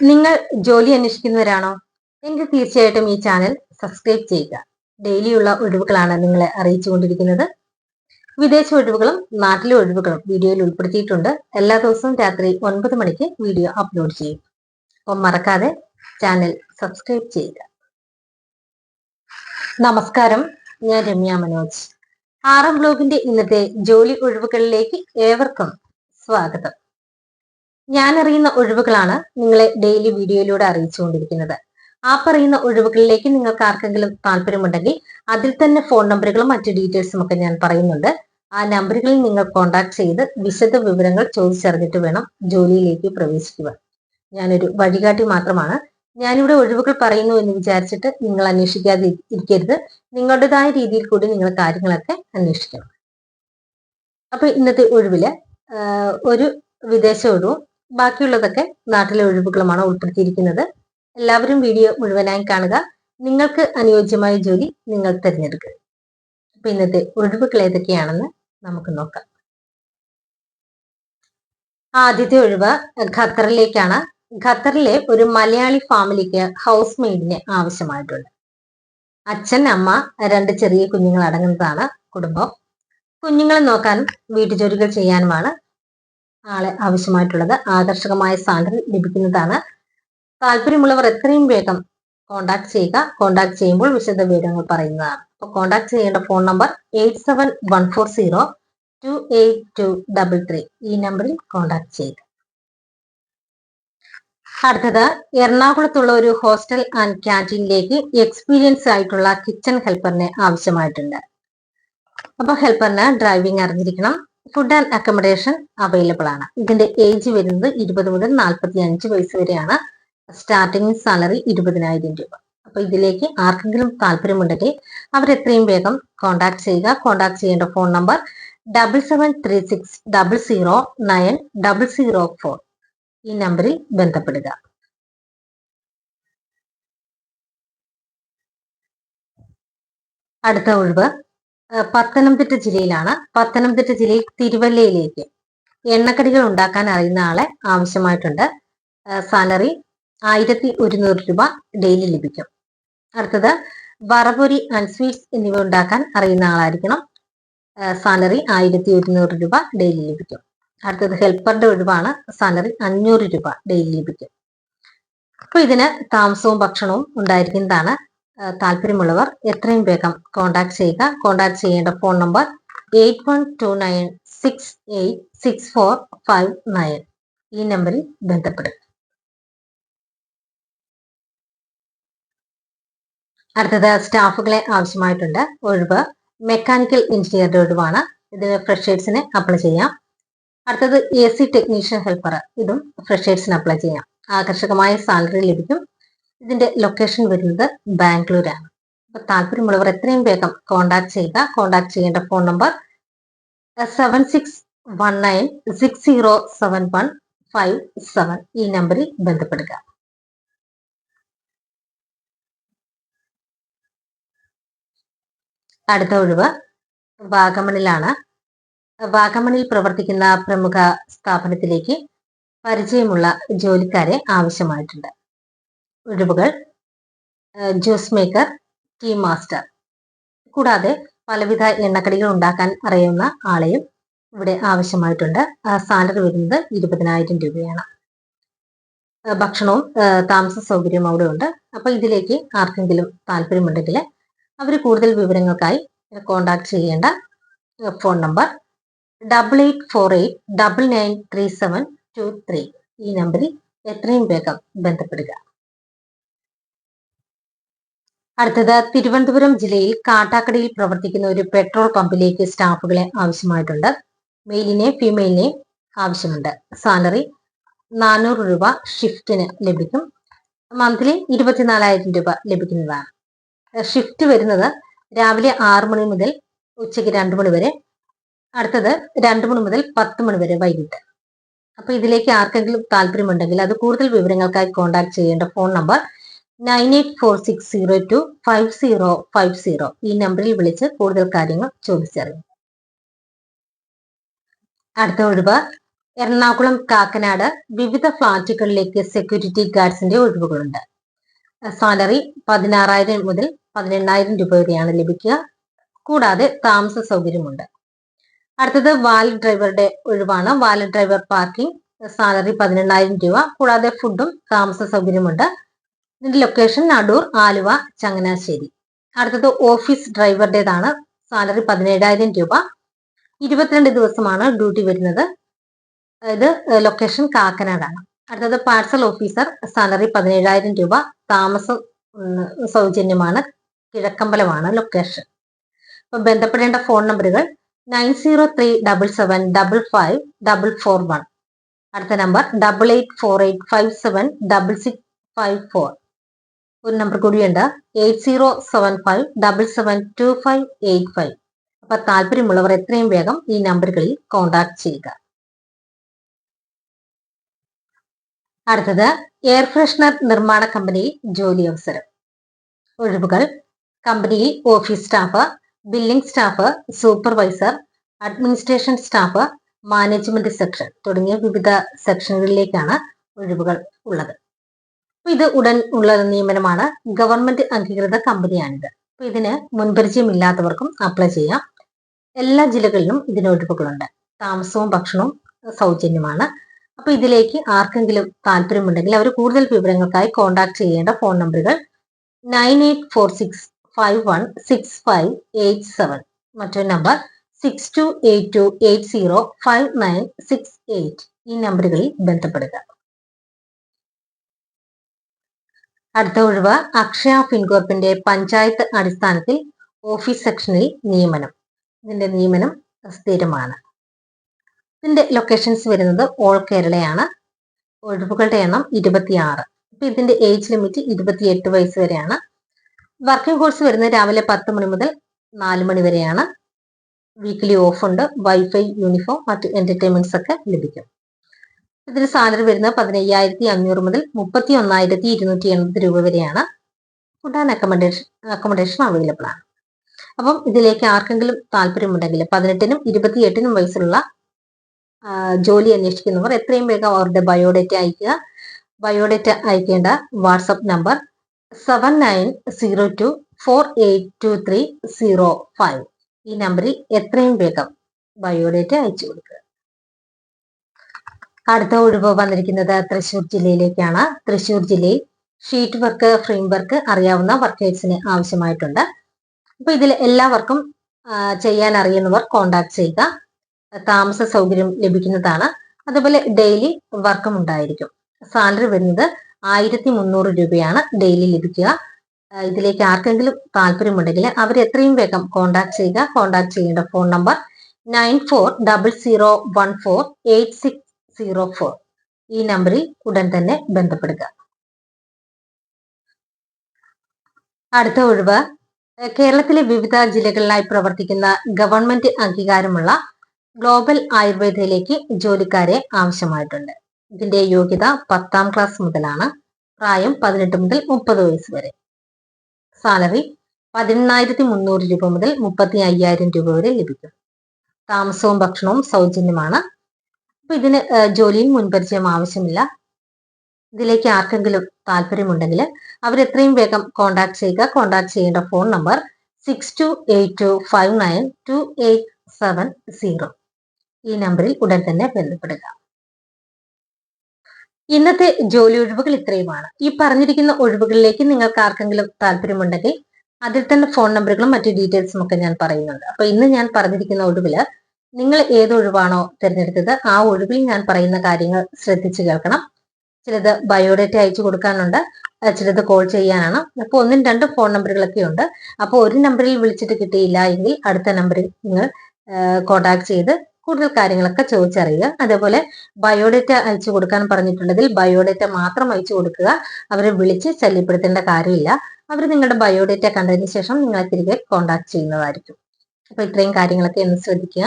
നിങ്ങൾ ജോലി അന്വേഷിക്കുന്നവരാണോ? എങ്കിൽ തീർച്ചയായിട്ടും ഈ ചാനൽ സബ്സ്ക്രൈബ് ചെയ്യുക. ഡെയിലിയുള്ള ഒഴിവുകളാണ് നിങ്ങളെ അറിയിച്ചുകൊണ്ടിരിക്കുന്നത് വിദേശ ഒഴിവുകളും നാട്ടിലെ ഒഴിവുകളും വീഡിയോയിൽ ഉൾപ്പെടുത്തിയിട്ടുണ്ട്. എല്ലാ ദിവസവും രാത്രി ഒൻപത് മണിക്ക് വീഡിയോ അപ്ലോഡ് ചെയ്യും. അപ്പം മറക്കാതെ ചാനൽ സബ്സ്ക്രൈബ് ചെയ്യുക. നമസ്കാരം. ഞാൻ രമ്യ മനോജ്. ആറാം ബ്ലോഗിന്റെ ഇന്നത്തെ ജോലി ഒഴിവുകളിലേക്ക് ഏവർക്കും സ്വാഗതം. ഞാൻ അറിയുന്ന ഒഴിവുകളാണ് നിങ്ങളെ ഡെയിലി വീഡിയോയിലൂടെ അറിയിച്ചുകൊണ്ടിരിക്കുന്നത്. ആ പറയുന്ന ഒഴിവുകളിലേക്ക് നിങ്ങൾക്ക് ആർക്കെങ്കിലും താല്പര്യമുണ്ടെങ്കിൽ അതിൽ തന്നെ ഫോൺ നമ്പറുകളും മറ്റു ഡീറ്റെയിൽസും ഒക്കെ ഞാൻ പറയുന്നുണ്ട്. ആ നമ്പറുകളിൽ നിങ്ങൾ കോൺടാക്ട് ചെയ്ത് വിശദ വിവരങ്ങൾ ചോദിച്ചറിഞ്ഞിട്ട് വേണം ജോലിയിലേക്ക് പ്രവേശിക്കുക ഞാനൊരു വഴികാട്ടി മാത്രമാണ്. ഞാനിവിടെ ഒഴിവുകൾ പറയുന്നു എന്ന് വിചാരിച്ചിട്ട് നിങ്ങൾ അന്വേഷിക്കാതെ ഇരിക്കരുത്. നിങ്ങളുടേതായ രീതിയിൽ കൂടി നിങ്ങൾ കാര്യങ്ങളൊക്കെ അന്വേഷിക്കണം. അപ്പൊ ഇന്നത്തെ ഒഴിവിൽ ഒരു വിദേശ ഒഴിവും ബാക്കിയുള്ളതൊക്കെ നാട്ടിലെ ഒഴിവുകളുമാണ് ഉൾപ്പെടുത്തിയിരിക്കുന്നത്. എല്ലാവരും വീഡിയോ മുഴുവനായി കാണുക. നിങ്ങൾക്ക് അനുയോജ്യമായ ജോലി നിങ്ങൾ തിരഞ്ഞെടുക്കുക. അപ്പൊ ഇന്നത്തെ ഒഴിവുകൾ ഏതൊക്കെയാണെന്ന് നമുക്ക് നോക്കാം. ആദ്യത്തെ ഒഴിവ് ഖത്തറിലേക്കാണ്. ഖത്തറിലെ ഒരു മലയാളി ഫാമിലിക്ക് ഹൗസ് മെയ്ഡിന് ആവശ്യമായിട്ടുണ്ട്. അച്ഛൻ അമ്മ രണ്ട് ചെറിയ കുഞ്ഞുങ്ങൾ അടങ്ങുന്നതാണ് കുടുംബം. കുഞ്ഞുങ്ങളെ നോക്കാനും വീട്ടുജോലികൾ ചെയ്യാനുമാണ് ആളെ ആവശ്യമായിട്ടുള്ളത്. ആകർഷകമായ സാലറി ലഭിക്കുന്നതാണ്. താല്പര്യമുള്ളവർ എത്രയും വേഗം കോണ്ടാക്ട് ചെയ്യുക. കോണ്ടാക്ട് ചെയ്യുമ്പോൾ വിശദ വിവരങ്ങൾ പറയുന്നതാണ്. അപ്പോൾ കോണ്ടാക്ട് ചെയ്യേണ്ട phone number eight seven one four zero two eight two double three ഈ നമ്പറിൽ കോണ്ടാക്ട് ചെയ്യുക. അടുത്തത് എറണാകുളത്തുള്ള ഒരു ഹോസ്റ്റൽ ആൻഡ് ക്യാന്റീനിലേക്ക് എക്സ്പീരിയൻസ് ആയിട്ടുള്ള കിച്ചൺ ഹെൽപ്പറിനെ ആവശ്യമായിട്ടുണ്ട്. അപ്പൊ ഹെൽപ്പറിന് ഡ്രൈവിംഗ് അറിഞ്ഞിരിക്കണം. ഫുഡ് ആൻഡ് അക്കോമഡേഷൻ അവൈലബിൾ ആണ്. ഇതിന്റെ ഏജ് വരുന്നത് ഇരുപത് മുതൽ നാൽപ്പത്തി അഞ്ച് വയസ്സ് വരെയാണ്. സ്റ്റാർട്ടിംഗ് സാലറി ഇരുപതിനായിരം രൂപ. അപ്പൊ ഇതിലേക്ക് ആർക്കെങ്കിലും താല്പര്യമുണ്ടെങ്കിൽ അവർ എത്രയും വേഗം കോൺടാക്ട് ചെയ്യുക. കോൺടാക്ട് ചെയ്യേണ്ട phone number double seven three six double zero nine double zero four ഈ നമ്പറിൽ ബന്ധപ്പെടുക. അടുത്ത ഒഴിവ് പത്തനംതിട്ട ജില്ലയിലാണ്. പത്തനംതിട്ട ജില്ലയിൽ തിരുവല്ലയിലേക്ക് എണ്ണക്കടികൾ ഉണ്ടാക്കാൻ അറിയുന്ന ആളെ ആവശ്യമായിട്ടുണ്ട്. സാലറി ആയിരത്തി ഒരുന്നൂറ് രൂപ ഡെയിലി ലഭിക്കും. അടുത്തത് വറപൊരി ആൻഡ് സ്വീറ്റ്സ് എന്നിവ ഉണ്ടാക്കാൻ അറിയുന്ന ആളായിരിക്കണം. സാലറി ആയിരത്തി ഒരുന്നൂറ് രൂപ ഡെയിലി ലഭിക്കും. അടുത്തത് ഹെൽപ്പറുടെ ഒഴിവാണ്. സാലറി അഞ്ഞൂറ് രൂപ ഡെയിലി ലഭിക്കും. അപ്പൊ ഇതിന് താമസവും ഭക്ഷണവും ഉണ്ടായിരിക്കുന്നതാണ് താല്പര്യമുള്ളവർ എത്രയും വേഗം കോൺടാക്ട് ചെയ്യുക. കോൺടാക്ട് ചെയ്യേണ്ട phone number eight one two nine six eight six four five nine ഈ നമ്പറിൽ ബന്ധപ്പെടുക. അടുത്തത് സ്റ്റാഫുകളെ ആവശ്യമായിട്ടുണ്ട്. ഒഴിവ് മെക്കാനിക്കൽ എഞ്ചിനീയറുടെ ഒഴിവാണ്. ഇതിന് ഫ്രഷേഴ്സിന് അപ്ലൈ ചെയ്യാം. അടുത്തത് എ സി ടെക്നീഷ്യൻ ഹെൽപ്പർ ഇതും ഫ്രഷേഴ്സിന് അപ്ലൈ ചെയ്യാം. ആകർഷകമായ സാലറി ലഭിക്കും. ഇതിന്റെ ലൊക്കേഷൻ വരുന്നത് ബാംഗ്ലൂരാണ്. അപ്പൊ താല്പര്യമുള്ളവർ എത്രയും വേഗം കോണ്ടാക്ട് ചെയ്യുക കോണ്ടാക്ട് ചെയ്യേണ്ട phone number seven six one nine six zero seven one five seven ഈ നമ്പറിൽ ബന്ധപ്പെടുക. അടുത്ത ഒഴിവ് വാഗമണിലാണ്. വാഗമണിൽ പ്രവർത്തിക്കുന്ന പ്രമുഖ സ്ഥാപനത്തിലേക്ക് പരിചയമുള്ള ജോലിക്കാരെ ആവശ്യമായിട്ടുണ്ട്. ഒഴിവുകൾ ജ്യൂസ് മേക്കർ ടീ മാസ്റ്റർ കൂടാതെ പലവിധ എണ്ണക്കടികൾ ഉണ്ടാക്കാൻ അറിയുന്ന ആളെയും ഇവിടെ ആവശ്യമായിട്ടുണ്ട്. സാലറി വരുന്നത് ഇരുപതിനായിരം രൂപയാണ്. ഭക്ഷണവും താമസ സൗകര്യവും അവിടെ ഉണ്ട്. അപ്പൊ ഇതിലേക്ക് ആർക്കെങ്കിലും താല്പര്യമുണ്ടെങ്കിൽ അവർ കൂടുതൽ വിവരങ്ങൾക്കായി കോണ്ടാക്ട് ചെയ്യേണ്ട phone number double eight four eight double nine three seven two three ഈ നമ്പറിൽ എത്രയും വേഗം ബന്ധപ്പെടുക. അടുത്തത് തിരുവനന്തപുരം ജില്ലയിൽ കാട്ടാക്കടയിൽ പ്രവർത്തിക്കുന്ന ഒരു പെട്രോൾ പമ്പിലേക്ക് സ്റ്റാഫുകളെ ആവശ്യമായിട്ടുണ്ട്. മെയിലിനെ ഫീമെയിലിനെ ആവശ്യമുണ്ട്. സാലറി നാനൂറ് രൂപ ഷിഫ്റ്റിന് ലഭിക്കും. മന്ത്ലി ഇരുപത്തിനാലായിരം രൂപ ലഭിക്കുന്നതാണ്. ഷിഫ്റ്റ് വരുന്നത് രാവിലെ ആറു മണി മുതൽ ഉച്ചയ്ക്ക് രണ്ടു മണി വരെ അടുത്തത് രണ്ടു മണി മുതൽ പത്ത് മണി വരെ വൈകിട്ട്. അപ്പൊ ഇതിലേക്ക് ആർക്കെങ്കിലും താല്പര്യമുണ്ടെങ്കിൽ അത് കൂടുതൽ വിവരങ്ങൾക്കായി കോൺടാക്ട് ചെയ്യേണ്ട phone number nine eight four six zero two five zero five zero ഈ നമ്പറിൽ വിളിച്ച് കൂടുതൽ കാര്യങ്ങൾ ചോദിച്ചറിയും. അടുത്ത ഒഴിവ്. എറണാകുളം കാക്കനാട് വിവിധ ഫ്ളാറ്റുകളിലേക്ക് സെക്യൂരിറ്റി ഗാർഡ്സിന്റെ ഒഴിവുകളുണ്ട്. സാലറി പതിനാറായിരം മുതൽ പതിനെണ്ണായിരം രൂപ വരെയാണ് ലഭിക്കുക. കൂടാതെ താമസ സൗകര്യമുണ്ട്. അടുത്തത് വാലറ്റ് ഡ്രൈവറുടെ ഒഴിവാണ്. വാലറ്റ് ഡ്രൈവർ പാർക്കിംഗ് സാലറി പതിനെണ്ണായിരം രൂപ. കൂടാതെ ഫുഡും താമസ സൗകര്യമുണ്ട്. ഇതിന്റെ ലൊക്കേഷൻ നടൂർ ആലുവ ചങ്ങനാശ്ശേരി. അടുത്തത് ഓഫീസ് ഡ്രൈവറുടേതാണ് സാലറി പതിനേഴായിരം രൂപ. ഇരുപത്തിരണ്ട് ദിവസമാണ് ഡ്യൂട്ടി വരുന്നത്. ഇത് ലൊക്കേഷൻ കാക്കനാടാണ്. അടുത്തത് പാർസൽ ഓഫീസർ സാലറി പതിനേഴായിരം രൂപ. താമസം സൗജന്യമാണ്. കിഴക്കമ്പലമാണ് ലൊക്കേഷൻ അപ്പൊ ബന്ധപ്പെടേണ്ട ഫോൺ നമ്പറുകൾ nine zero three double seven double five double four one അടുത്ത number double eight four eight five seven double six five four ഒരു നമ്പർ കൂടിയുണ്ട് eight zero seven five double seven two five eight five അപ്പൊ താല്പര്യമുള്ളവർ എത്രയും വേഗം ഈ നമ്പറുകളിൽ contact ചെയ്യുക. അടുത്തത് എയർ ഫ്രഷ്നർ നിർമ്മാണ കമ്പനിയിൽ ജോലി അവസരം. ഒഴിവുകൾ കമ്പനിയിൽ office staff billing staff supervisor administration staff management section തുടങ്ങിയ വിവിധ സെക്ഷനുകളിലേക്കാണ് ഒഴിവുകൾ ഉള്ളത്. ഇത് ഉടൻ ഉള്ള നിയമനമാണ്. ഗവൺമെന്റ് അംഗീകൃത കമ്പനിയാണിത്. അപ്പൊ ഇതിന് മുൻപരിചയമില്ലാത്തവർക്കും അപ്ലൈ ചെയ്യാം. എല്ലാ ജില്ലകളിലും ഇതിന് ഒഴിവുകളുണ്ട്. താമസവും ഭക്ഷണവും സൗജന്യമാണ്. അപ്പൊ ഇതിലേക്ക് ആർക്കെങ്കിലും താല്പര്യമുണ്ടെങ്കിൽ അവർ കൂടുതൽ വിവരങ്ങൾക്കായി കോൺടാക്ട് ചെയ്യേണ്ട ഫോൺ നമ്പറുകൾ nine eight four six five one six five eight seven. മറ്റൊരു number six two eight two eight zero five nine six eight. ഈ നമ്പറുകളിൽ ബന്ധപ്പെടുക. അടുത്ത ഒഴിവ് അക്ഷയ ഫിൻകോർപ്പിന്റെ പഞ്ചായത്ത് അടിസ്ഥാനത്തിൽ ഓഫീസ് സെക്ഷനിൽ നിയമനം. ഇതിന്റെ നിയമനം സ്ഥിരമാണ് ഇതിന്റെ ലൊക്കേഷൻസ് വരുന്നത് ഓൾ കേരളയാണ്. ഒഴിവുകളുടെ എണ്ണം ഇരുപത്തിയാറ്. ഇപ്പൊ ഇതിന്റെ ഏജ് ലിമിറ്റ് ഇരുപത്തിയെട്ട് വയസ്സ് വരെയാണ്. വർക്കിംഗ് കോഴ്സ് വരുന്നത് രാവിലെ പത്ത് മണി മുതൽ നാല് മണി വരെയാണ്. വീക്കിലി ഓഫ് ഉണ്ട്. വൈഫൈ യൂണിഫോം മറ്റ് എന്റർടൈൻമെന്റ്സ് ഒക്കെ ലഭിക്കും. ഇതിന് സാലറി വരുന്നത് പതിനയ്യായിരത്തി അഞ്ഞൂറ് മുതൽ മുപ്പത്തി ഒന്നായിരത്തി ഇരുന്നൂറ്റി എൺപത് രൂപ വരെയാണ്. Food and accommodation accommodation available ആണ്. അപ്പം ഇതിലേക്ക് ആർക്കെങ്കിലും താല്പര്യമുണ്ടെങ്കിൽ പതിനെട്ടിനും ഇരുപത്തിയെട്ടിനും വയസ്സുള്ള ജോലി അന്വേഷിക്കുന്നവർ എത്രയും വേഗം അവരുടെ ബയോഡേറ്റ അയക്കുക ബയോഡേറ്റ അയക്കേണ്ട WhatsApp number seven nine zero two four eight two three zero five. ഈ നമ്പറിൽ എത്രയും വേഗം ബയോഡേറ്റ അയച്ചു കൊടുക്കുക. അടുത്ത ഒഴിവ് വന്നിരിക്കുന്നത് തൃശൂർ ജില്ലയിലേക്കാണ്. തൃശൂർ ജില്ലയിൽ ഷീറ്റ് വർക്ക് ഫ്രെയിം വർക്ക് അറിയാവുന്ന വർക്കേഴ്സിന് ആവശ്യമായിട്ടുണ്ട്. അപ്പൊ ഇതിൽ എല്ലാവർക്കും ചെയ്യാൻ അറിയുന്നവർ കോണ്ടാക്ട് ചെയ്യുക. താമസ സൗകര്യം ലഭിക്കുന്നതാണ്. അതുപോലെ ഡെയിലി വർക്കും ഉണ്ടായിരിക്കും. സാലറി വരുന്നത് ആയിരത്തി മുന്നൂറ് രൂപയാണ് ഡെയിലി ലഭിക്കുക. ഇതിലേക്ക് ആർക്കെങ്കിലും താല്പര്യമുണ്ടെങ്കിൽ അവർ എത്രയും വേഗം കോണ്ടാക്ട് ചെയ്യുക. കോണ്ടാക്ട് ചെയ്യേണ്ട phone number nine four double zero one four eight six zero four ഈ നമ്പറിൽ ഉടൻ തന്നെ ബന്ധപ്പെടുക. അടുത്ത ഒഴിവ് കേരളത്തിലെ വിവിധ ജില്ലകളിലായി പ്രവർത്തിക്കുന്ന ഗവൺമെന്റ് അംഗീകാരമുള്ള ഗ്ലോബൽ ആയുർവേദയിലേക്ക് ജോലിക്കാരെ ആവശ്യമായിട്ടുണ്ട്. ഇതിന്റെ യോഗ്യത പത്താം ക്ലാസ് മുതലാണ്. പ്രായം പതിനെട്ട് മുതൽ മുപ്പത് വയസ്സ് വരെ. സാലറി പതിനെണ്ണായിരത്തി മുന്നൂറ് രൂപ മുതൽ മുപ്പത്തി അയ്യായിരം രൂപ വരെ ലഭിക്കും. താമസവും ഭക്ഷണവും സൗജന്യമാണ്. അപ്പൊ ഇതിന് ജോലിയും മുൻപരിചയം ആവശ്യമില്ല. ഇതിലേക്ക് ആർക്കെങ്കിലും താല്പര്യമുണ്ടെങ്കിൽ അവർ എത്രയും വേഗം കോൺടാക്ട് ചെയ്യുക. കോൺടാക്ട് ചെയ്യേണ്ട phone number six two eight two five nine two eight seven zero ഈ നമ്പറിൽ ഉടൻ തന്നെ ബന്ധപ്പെടുക. ഇന്നത്തെ ജോലി ഒഴിവുകൾ ഇത്രയുമാണ്. ഈ പറഞ്ഞിരിക്കുന്ന ഒഴിവുകളിലേക്ക് നിങ്ങൾക്ക് ആർക്കെങ്കിലും താല്പര്യമുണ്ടെങ്കിൽ അതിൽ തന്നെ ഫോൺ നമ്പറുകളും മറ്റു ഡീറ്റെയിൽസും ഒക്കെ ഞാൻ പറയുന്നുണ്ട്. അപ്പൊ ഇന്ന് ഞാൻ പറഞ്ഞിരിക്കുന്ന ഒഴിവിൽ നിങ്ങൾ ഏത് ഒഴിവാണോ തിരഞ്ഞെടുത്തത് ആ ഒഴിവിൽ ഞാൻ പറയുന്ന കാര്യങ്ങൾ ശ്രദ്ധിച്ചു കേൾക്കണം. ചിലത് ബയോഡേറ്റ അയച്ചു കൊടുക്കാനുണ്ട് ചിലത് കോൾ ചെയ്യാനാണ്. അപ്പോൾ ഒന്നും രണ്ടും ഫോൺ നമ്പറുകളൊക്കെ ഉണ്ട്. അപ്പോൾ ഒരു നമ്പറിൽ വിളിച്ചിട്ട് കിട്ടിയില്ല എങ്കിൽ അടുത്ത നമ്പറിൽ നിങ്ങൾ കോൺടാക്ട് ചെയ്ത് കൂടുതൽ കാര്യങ്ങളൊക്കെ ചോദിച്ചറിയുക. അതേപോലെ ബയോഡേറ്റ അയച്ചു കൊടുക്കാൻ പറഞ്ഞിട്ടുണ്ടെങ്കിൽ ബയോഡേറ്റ മാത്രം അയച്ചു കൊടുക്കുക. അവരെ വിളിച്ച് ശല്യപ്പെടുത്തേണ്ട കാര്യമില്ല. അവർ നിങ്ങളുടെ ബയോഡേറ്റ കണ്ടതിന് ശേഷം നിങ്ങളെ തിരികെ കോൺടാക്ട് ചെയ്യുന്നതായിരിക്കും. അപ്പൊ ഇത്രയും കാര്യങ്ങളൊക്കെ ഒന്ന് ശ്രദ്ധിക്കുക.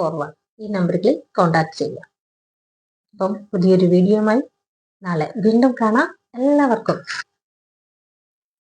four one ഈ നമ്പറിൽ കോൺടാക്ട് ചെയ്യുക. അപ്പം പുതിയൊരു വീഡിയോയുമായി നാളെ വീണ്ടും കാണാം. എല്ലാവർക്കും